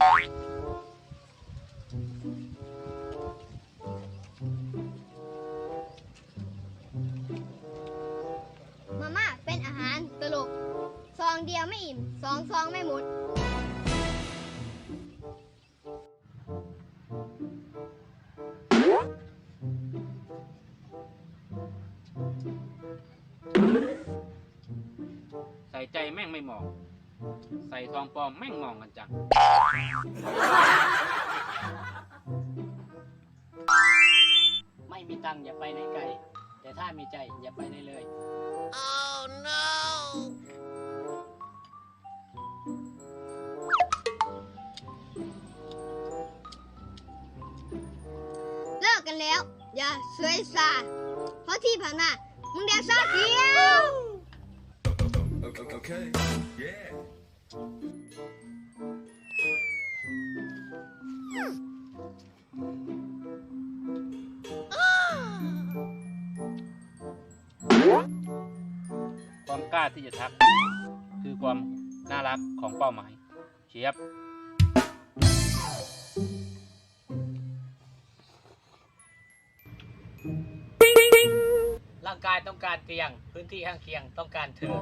มาม่าเป็นอาหารตลก ซองเดียวไม่อิ่ม สองซองไม่หมด ใส่ใจแม่งไม่มอง ใส่ทองปลอมแม่งมองกันจัง ไม่มีตังค์อย่าไปไหนไกล แต่ถ้ามีใจอย่าไปไหนเลยเลิกกันแล้ว อย่าเสวยซาเพราะที่ผ่านมามึงเดียวซาเดียว ความกล้าที่จะทัก คือความน่ารักของเป้าหมายเชียบร่างกายต้องการเตียง พื้นที่ข้างเคียงต้องการเธอ